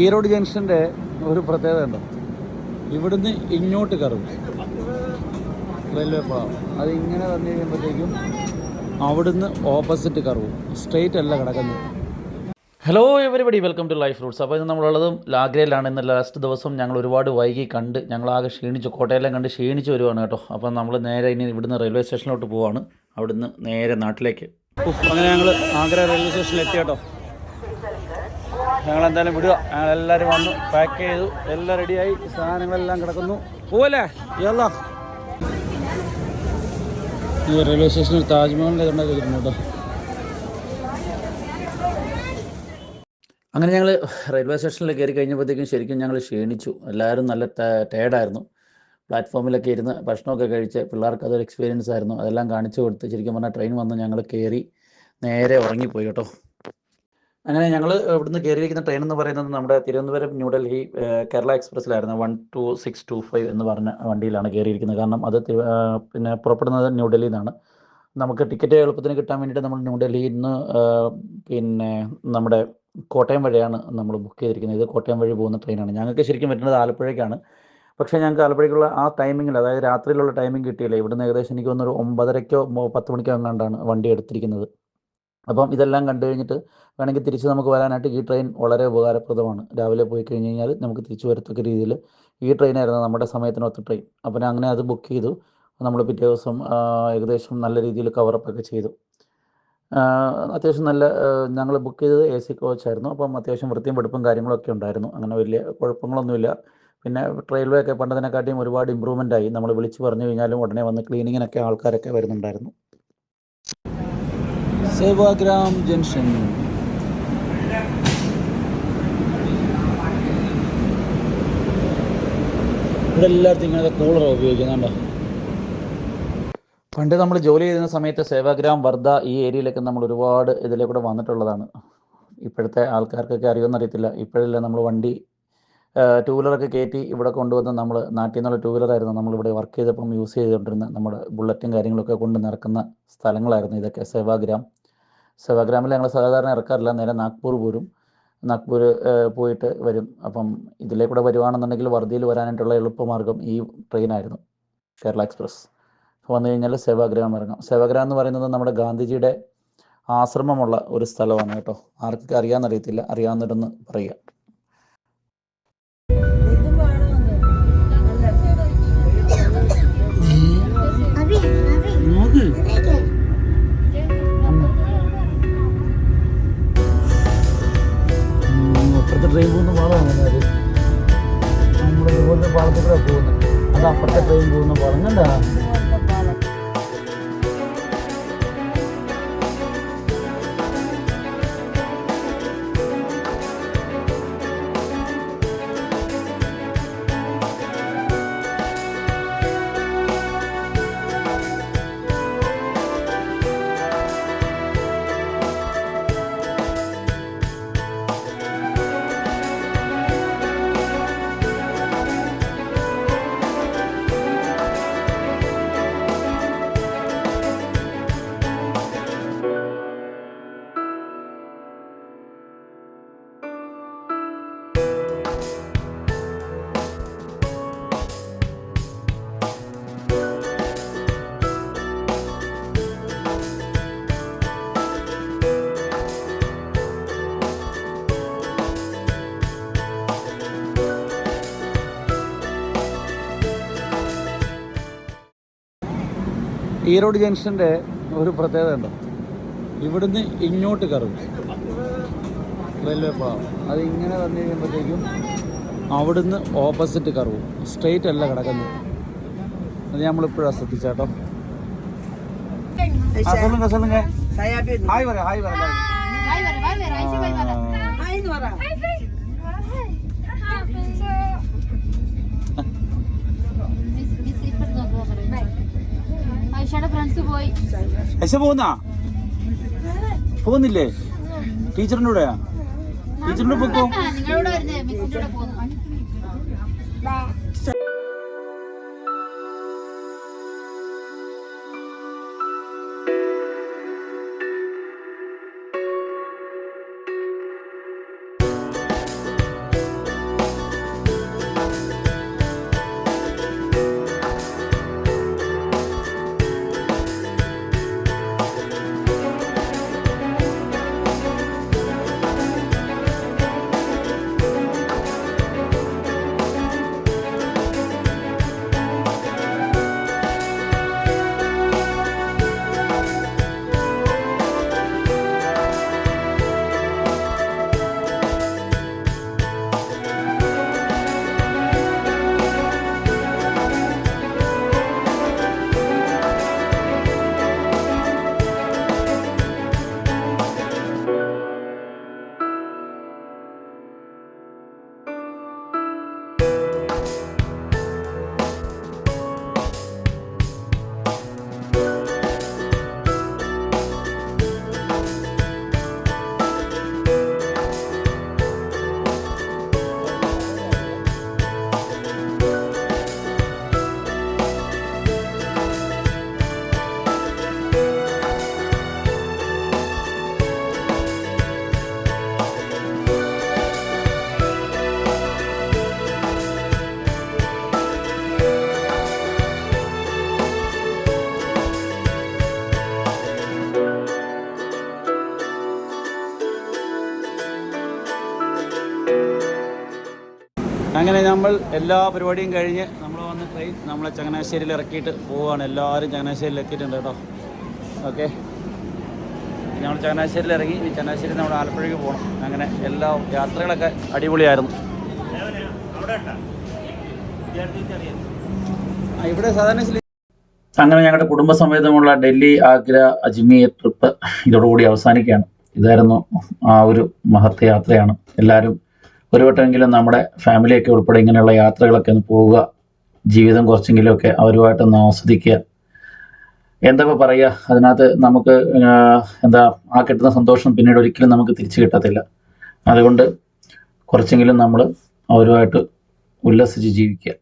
ഈറോഡ് ജംഗ്ഷന്റെ ഒരു പ്രത്യേകത ഉണ്ടോ? ഇവിടുന്ന് ഇങ്ങോട്ട് കറങ്ങും റെയിൽവേ പാളം അത് ഇങ്ങനെ വന്നു കഴിയുമ്പോഴത്തേക്കും അവിടുന്ന് ഓപ്പോസിറ്റ് കറവും സ്ട്രെയിറ്റ് അല്ല കിടക്കുന്നത്. Hello everybody welcome to life roots അപ്പോൾ ഇന്ന് നമ്മളുള്ളത് ലാഗ്രയിലാണ്. ഇന്ന് ലാസ്റ്റ് ദിവസം ഞങ്ങൾ ഒരുപാട് വൈകി കണ്ട് ഞങ്ങളാകെ ക്ഷീണിച്ചു കോട്ടയെല്ലാം കണ്ട് ക്ഷീണിച്ച് വരുവാണ് കേട്ടോ. അപ്പോൾ നമ്മൾ നേരെ ഇനി ഇവിടുന്ന് റെയിൽവേ സ്റ്റേഷനിലോട്ട് പോവാണ്. അവിടുന്ന് നേരെ നാട്ടിലേക്ക്. അങ്ങനെ ഞങ്ങൾ ആഗ്ര റെയിൽവേ സ്റ്റേഷനിൽ എത്തി കേട്ടോ. ഞങ്ങൾ എന്തായാലും വിടുക. ഞങ്ങൾ എല്ലാവരും വന്നു പാക്ക് ചെയ്തു എല്ലാം റെഡിയായി സാധനങ്ങളെല്ലാം കിടക്കുന്നു. പോവല്ലേ? യല്ലാ. ഈ റെയിൽവേ സ്റ്റേഷനിൽ താജ്മഹലിന്റെ ഇതുണ്ടാക്കി കേട്ടോ. അങ്ങനെ ഞങ്ങൾ റെയിൽവേ സ്റ്റേഷനിൽ കയറി കഴിഞ്ഞപ്പോഴത്തേക്കും ശരിക്കും ഞങ്ങൾ ക്ഷീണിച്ചു. എല്ലാവരും നല്ല ടയേർഡായിരുന്നു പ്ലാറ്റ്ഫോമിലൊക്കെ ഇരുന്ന് ഭക്ഷണമൊക്കെ കഴിച്ച് പിള്ളേർക്ക് അതൊരു എക്സ്പീരിയൻസ് ആയിരുന്നു. അതെല്ലാം കാണിച്ചു കൊടുത്ത് ശരിക്കും പറഞ്ഞാൽ ട്രെയിൻ വന്ന് ഞങ്ങൾ കയറി നേരെ ഉറങ്ങിപ്പോയി കേട്ടോ. അങ്ങനെ ഞങ്ങൾ ഇവിടുന്ന് കയറിയിരിക്കുന്ന ട്രെയിൻ എന്ന് പറയുന്നത് നമ്മുടെ Thiruvananthapuram New Delhi Kerala എക്സ്പ്രസ്സിലായിരുന്നു. One two six two five എന്ന് പറഞ്ഞ വണ്ടിയിലാണ് കയറിയിരിക്കുന്നത് കാരണം അത് പിന്നെ പുറപ്പെടുന്നത് ന്യൂഡൽഹിയിൽ നിന്നാണ്. നമുക്ക് ടിക്കറ്റ് എളുപ്പത്തിന് കിട്ടാൻ വേണ്ടിയിട്ട് നമ്മൾ ന്യൂഡൽഹിയിൽ നിന്ന് പിന്നെ നമ്മുടെ കോട്ടയം വഴിയാണ് നമ്മൾ ബുക്ക് ചെയ്തിരിക്കുന്നത്. ഇത് കോട്ടയം വഴി പോകുന്ന ട്രെയിനാണ് ഞങ്ങൾക്ക് ശരിക്കും പറ്റുന്നത് ആലപ്പുഴയ്ക്കാണ്. പക്ഷേ ഞങ്ങൾക്ക് ആലപ്പുഴയ്ക്കുള്ള ആ ടൈമിങ്ങിൽ അതായത് രാത്രിയിലുള്ള ടൈമിംഗ് കിട്ടിയില്ല. ഇവിടുന്ന് ഏകദേശം എനിക്ക് തോന്നുന്നു ഒരു ഒമ്പതരയ്ക്കോ പത്ത് മണിക്കോ എങ്ങാണ്ടാണ് വണ്ടി എടുത്തിരിക്കുന്നത്. അപ്പം ഇതെല്ലാം കണ്ടു കഴിഞ്ഞിട്ട് വേണമെങ്കിൽ തിരിച്ച് നമുക്ക് വരാനായിട്ട് ഈ ട്രെയിൻ വളരെ ഉപകാരപ്രദമാണ്. രാവിലെ പോയി കഴിഞ്ഞ് കഴിഞ്ഞാൽ നമുക്ക് തിരിച്ചു വരത്തക്ക രീതിയിൽ ഈ ട്രെയിനായിരുന്നു നമ്മുടെ സമയത്തിനൊത്ത ട്രെയിൻ അപ്പം അങ്ങനെ അത് ബുക്ക് ചെയ്തു. നമ്മൾ പിറ്റേ ദിവസം ഏകദേശം നല്ല രീതിയിൽ കവറപ്പ് ഒക്കെ ചെയ്തു. അത്യാവശ്യം നല്ല ഞങ്ങൾ ബുക്ക് ചെയ്തത് എ സി കോച്ചായിരുന്നു അപ്പം അത്യാവശ്യം വൃത്തിയും വെടുപ്പും കാര്യങ്ങളൊക്കെ ഉണ്ടായിരുന്നു. അങ്ങനെ വലിയ കുഴപ്പങ്ങളൊന്നുമില്ല. പിന്നെ റെയിൽവേ ഒക്കെ പണ്ടതിനെക്കാട്ടിയും ഒരുപാട് ഇമ്പ്രൂവ്മെന്റ് ആയി. നമ്മൾ വിളിച്ച് പറഞ്ഞു കഴിഞ്ഞാലും ഉടനെ വന്ന് ക്ലീനിങ്ങിനൊക്കെ ആൾക്കാരൊക്കെ വരുന്നുണ്ടായിരുന്നു. സേവാഗ്രാം ജംഗ്ഷൻ. ഇവിടെ എല്ലായിടത്തും ഇങ്ങനത്തെ കൂളർ ഉപയോഗിക്കുന്നുണ്ടോ പണ്ട് നമ്മൾ ജോലി ചെയ്യുന്ന സമയത്ത് സേവാഗ്രാം വർദ്ധ ഈ ഏരിയയിലൊക്കെ നമ്മൾ ഒരുപാട് ഇതിലേ കൂടെ വന്നിട്ടുള്ളതാണ്. ഇപ്പോഴത്തെ ആൾക്കാർക്കൊക്കെ അറിയുമെന്നറിയത്തില്ല ഇപ്പോഴല്ല നമ്മൾ വണ്ടി ടൂ വീലറൊക്കെ കയറ്റി ഇവിടെ കൊണ്ടുവന്ന് നമ്മൾ നാട്ടിൽ നിന്നുള്ള ടൂ വീലറായിരുന്നു നമ്മളിവിടെ വർക്ക് ചെയ്തപ്പം യൂസ് ചെയ്തുകൊണ്ടിരുന്ന നമ്മുടെ ബുള്ളറ്റും കാര്യങ്ങളൊക്കെ കൊണ്ട് നടക്കുന്ന സ്ഥലങ്ങളായിരുന്നു ഇതൊക്കെ. സേവാഗ്രാം സേവാഗ്രാമിൽ ഞങ്ങൾ സാധാരണ ഇറക്കാറില്ല. നേരെ നാഗ്പൂർ പോരും. നാഗ്പൂർ പോയിട്ട് വരും. അപ്പം ഇതിലേ കൂടെ വരുവാണെന്നുണ്ടെങ്കിൽ വർദ്ധയിൽ വരാനായിട്ടുള്ള എളുപ്പമാർഗം ഈ ട്രെയിനായിരുന്നു. കേരള എക്സ്പ്രസ്. വന്നു കഴിഞ്ഞാൽ സേവാഗ്രാമം ഇറങ്ങാം. സേവാഗ്രാമം എന്ന് പറയുന്നത് നമ്മുടെ ഗാന്ധിജിയുടെ ആശ്രമമുള്ള ഒരു സ്ഥലമാണ് കേട്ടോ. ആർക്കൊക്കെ അറിയാമെന്നറിയത്തില്ല. അറിയാവുന്നവരൊന്ന് പറയുക. ട്രെയിൻ പോകുന്ന പാളമാണ് അത്. നമ്മുടെ ഇതുപോലത്തെ പാളത്തിൽ കൂടെ പോകുന്നത്. അത് അപ്പുറത്തെ ട്രെയിൻ പോകുന്ന പാളം. കണ്ടാ? ഈറോഡ് ജംഗ്ഷൻ്റെ ഒരു പ്രത്യേകത ഉണ്ടോ ഇവിടുന്ന് ഇങ്ങോട്ട് കറങ്ങും റെയിൽവേ പാളം അത് ഇങ്ങനെ വന്നു കഴിയുമ്പോഴത്തേക്കും അവിടുന്ന് ഓപ്പോസിറ്റ് കറവും സ്ട്രെയിറ്റ് അല്ല കിടക്കുന്നത് അത് നമ്മളിപ്പോഴാണ് ശ്രദ്ധിച്ചേട്ടോ ആ சொல்லுங்க சொல்லுங்க Saya bin. ഹായ് പറ ഹായ് പറ Hai Nora. ഐഷയുടെ ഫ്രണ്ട്സ് ഐശ പോകുന്നാ? പോകുന്നില്ലേ? ടീച്ചറിന്റെ കൂടെയാ? ടീച്ചറിന്റെ പൊക്കോ? അങ്ങനെ നമ്മൾ എല്ലാ പരിപാടിയും കഴിഞ്ഞ് നമ്മൾ വന്ന് ട്രെയിൻ നമ്മളെ ചങ്ങനാശ്ശേരിയിൽ ഇറക്കിയിട്ട് പോവുകയാണ് എല്ലാവരും ചങ്ങനാശ്ശേരിയിൽ എത്തിയിട്ടുണ്ട് കേട്ടോ. ഓക്കെ നമ്മൾ ചങ്ങനാശ്ശേരിയിൽ ഇറങ്ങി ഇനി ചങ്ങനാശ്ശേരി നമ്മൾ ആലപ്പുഴയ്ക്ക് പോകണം അങ്ങനെ എല്ലാ യാത്രകളൊക്കെ അടിപൊളിയായിരുന്നു. ഇവിടെ സാധാരണ അങ്ങനെ ഞങ്ങളുടെ കുടുംബസമേതമുള്ള ഡൽഹി ആഗ്ര അജ്മീർ ട്രിപ്പ് ഇതോടുകൂടി അവസാനിക്കുകയാണ്. ഇതായിരുന്നു ആ ഒരു മഹത്വ യാത്രയാണ്. എല്ലാവരും ഒരു വട്ടമെങ്കിലും നമ്മുടെ ഫാമിലിയൊക്കെ ഉൾപ്പെടെ ഇങ്ങനെയുള്ള യാത്രകളൊക്കെ ഒന്ന് പോവുക ജീവിതം കുറച്ചെങ്കിലുമൊക്കെ അവരുമായിട്ടൊന്ന് ആസ്വദിക്കുക. എന്താ ഇപ്പൊ പറയുക? അതിനകത്ത് നമുക്ക് എന്താ ആ കിട്ടുന്ന സന്തോഷം പിന്നീട് ഒരിക്കലും നമുക്ക് തിരിച്ചു കിട്ടത്തില്ല. അതുകൊണ്ട് കുറച്ചെങ്കിലും നമ്മൾ അവരുമായിട്ട് ഉല്ലസിച്ച് ജീവിക്കുക.